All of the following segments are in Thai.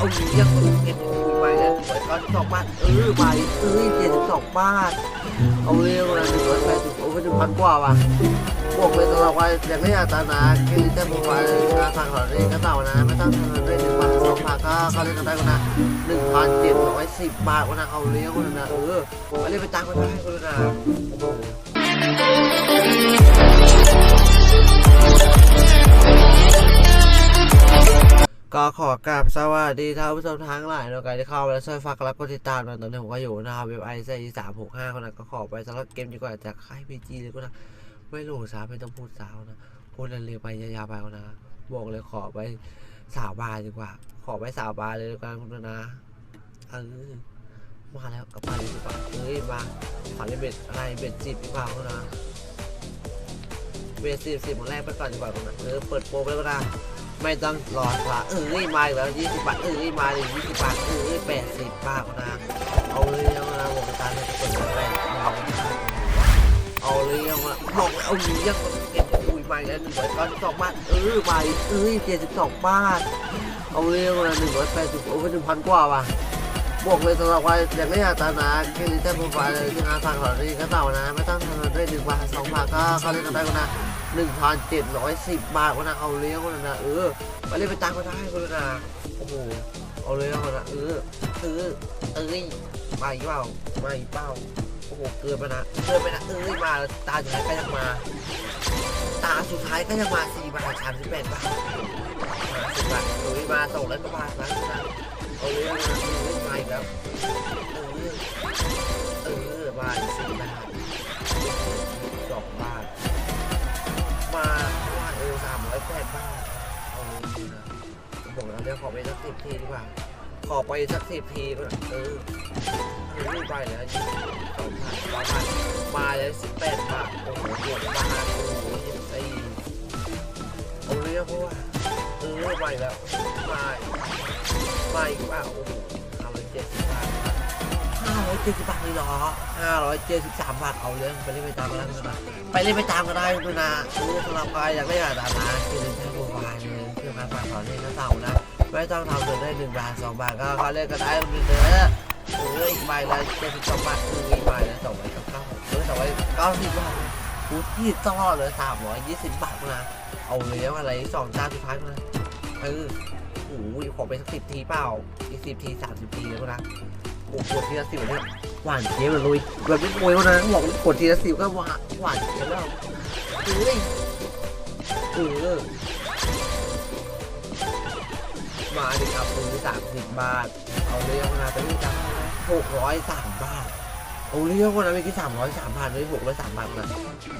เอาเลี้ยงเก็บคุยไปเลยหนึ่งร้อยเก้าสิบสองบาทเออไปเอ้ยเจ็ดสิบสองบาทเอาเลี้ยงนะหนึ่งร้อยแปดสิบโอ้ยหนึ่งพันกว่าว่ะบวกเลยสำหรับว่าอย่างไม่อยากตานาแค่นี้จะบอกว่าทางเขาเองก็เต่านะไม่ต้องทำได้หนึ่งบาทสองบาทก็เขาเล่นกันได้ก็นะหนึ่งพันเจ็ดร้อยสิบบาทก็นะเอาเลี้ยงก็นะเออไปเล่นไปจ้างก็ได้ก็นะ ก็ขอกราบสวัสดีท่านผู้ชมทั้งหลายนะการที่เข้ามาแล้วช่วยฝากและกดติดตามนะตอนนี้ผมก็อยู่นะครับเว็บไอซีสามหกห้าคนนั้นก็ขอไปสำหรับเกมดีกว่าจากค่ายพีจีเลยก็นะไม่รู้สาไม่ต้องพูดสาวนะพูดเร็วๆไปยาวๆไปนะบอกเลยขอไปสาวบาร์ดีกว่า ขอไปสาวบาร์เลยดีกว่าคุณนะเออมาแล้วกับมาดีกว่าเฮ้ยมาขอเล่นเบ็ดอะไรเบ็ดสิบดีกว่าคุณนะเบ็ดสิบสิบหมดแรกไปก่อนดีกว่าคุณนะเออเปิดโปรไปก็นะ ไม่ต้องรอค่ะเออมาอีกแล้วยี่สิบบาทเออมาเลยยี่สิบบาทเออแปดสิบบาทนะเอาเลยเอานะบอกกระตายเลยทุกคนเลยเอาเลยเอาละบอกเอาหนียังเก็บคุยมาแล้วหนึ่งร้อยก้าสิบสองบาทเออมาอีกเออเจ็ดสิบสองบาทเอาเลยเอานะหนึ่งร้อยแปดสิบโอ้ยหนึ่งพันกว่าว่ะ บอกเลยสำหรับว่าอย่างไม่อาตานะแค่นี้จะโปรไฟล์เลยที่งานทางเขาที่ก็เต่านะ ไม่ต้องทำได้หนึ่งบาทสองบาทก็เขาเล่นกันได้ก็นะหนึ่งพันเจ็ดร้อยสิบบาทก็นะเอาเลี้ยงก็นะเออไปเล่นไปตามก็ได้คนละนะโอ้โหเอาเลี้ยเอาละเออเออเอ้ยมาอีกเปล่ามาอีกเปล่าโอ้โหเกินไปนะเกินไปนะเอ้ยมาตาสุดท้ายก็ยังมา ตาสุดท้ายก็ยังมาสี่บาทสามสิบแปดบาทมาสิบบาทเอ้ยมาส่งแล้วก็บาทมาสิบบาท เอาเลยเอาละเอ้ยมาอีกแล้วเออเออมาสี่บาทสองบาทมาว่าเออสามร้อยแปดบาทเอาเลยนะผมเราเดี๋ยวขอไปสักสิบทีดีกว่า ขอไปสักสิบทีก็เออเออไปแล้วสิบสองพันสองพันมาแล้วสิบแปดบาทโอ้โหบวกบาโอ้โหยี่สิบสี่เอาเรื่องเพราะว่าเออไปแล้วมา อสิบบาทเลยเหรอยเจือสิบสามบาทเอาเรื่องไปเล่นไปตามกันได้นะไปเล่นไปตามกันได้ด้วยนะรู้สำหรับใครอยากเล่นอาตานะคือเล่นแค่โปรไฟล์นึงคือมาฝากขอเล่นนะเต่านะไม่ต้องทำเดินได้หนึ่งบาทสองบาทก็เขาเล่นกันได้มีเถอะเฮ้ยใบละสิบสองบาทคือใบละสองใบเก้าเก้าเออสองใบเก้าสิบบาทพูดที่ต่อเลยสามร้อยยี่สิบบาทนะเอาเลี้ยงอะไรสองเจ้าสุดท้ายนะเออโอ้ยขอไปสักสิบทีเปล่า อีกสิบทีสามสิบทีแล้วนะ โอ้โหทีละสิบเนี่ยหวานเจี๊ยบเลยลุยแบบไม่มวยเขานะบอกกดทีละสิบก็หวานหวานเจี๊ยบแล้วเอ้ยเออมาดิครับซื้อสามสิบบาท เอาเลี้ยงมาเป็นจังหกร้อยสามบาท เอาเลี้ยงคนนั้นไม่กี่สามร้อยสามบาทเลยหกร้อยสามบาทนะ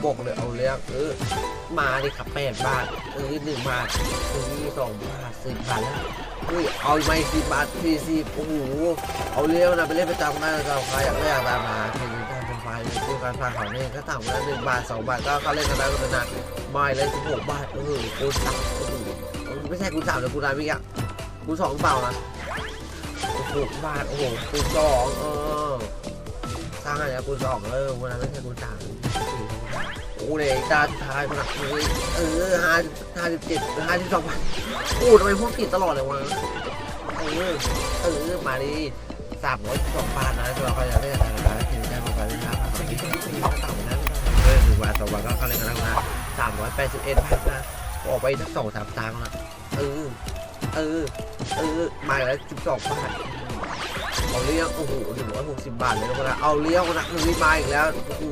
บอกเลยเอาเลี้ยงเออมาดิครับแปดบาทเออหนึ่งบาทเออสองบาทสิบบาทแล้วเฮ้ยเอาไหมสิบบาทสี่สิบโอ้โหเอาเลี้ยงนะไปเล่นประจำได้เราใครอยากเล่นอยากตามมาคือการเป็นไฟล์เลยคือการฟังเขาเนี่ยก็ต่างกันหนึ่งบาทสองบาทก็เขาเล่นกันได้ก็เป็นนะไม่เลยสิบหกบาทเออคูณสามโอ้โหไม่ใช่คูณสามเลยคูณอะไรไม่กี่คูณสองเปล่านะโอ้โหบาทโอ้โหคูณสองเออ สร้างอะไรนะคูสองเออวันนั้นไม่ใช่คูสามโอ้โหเลยตาสุดท้ายมันอะเออเออห้าห้าสิบเจ็ดห้าสิบสองพันโอ้ทำไมพวกผิดตลอดเลยวะเออเออมาดิสามร้อยสองบาทนะสำหรับใครอยากได้อะไรนะทีนี้ได้มาไปเล่นน้ำตอนนี้ก็ต่ำนะเออถึงบาทสองบาทก็เข้าเล่นกันแล้วนะสามร้อยแปดสิบเอ็ดบาทนะออกไปทั้งสองสามตังค์นะเออเออเออมาแล้วสิบสองบาท เอาเลี้ยงโอ้โหหนึ่งร้อยหกสิบบาทเลยนะคนนะเอาเลี้ยงนะเออมาอีกแล้วโอ้โห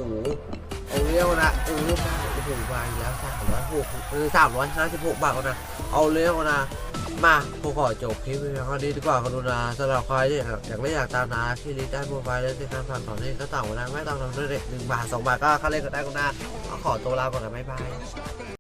เอาเลี้ยงนะเออมาโอ้โหมาอีกแล้วสามร้อยหกเออสามร้อยห้าสิบหกบาทนะเอาเลี้ยงนะมาผมขอจบคลิปเพียงเท่านี้ดีกว่าคุณดูนะสำหรับใครที่อยากเล่นอยากตามนะที่ลิได้โปรไฟล์เล่นที่การผ่านถอนนี่ก็ต่างกันนะไม่ต้องทำด้วยเด็กหนึ่งบาทสองบาทก็เข้าเล่นกันได้ก็นะขอตัวลาก่อนนะบ๊ายบาย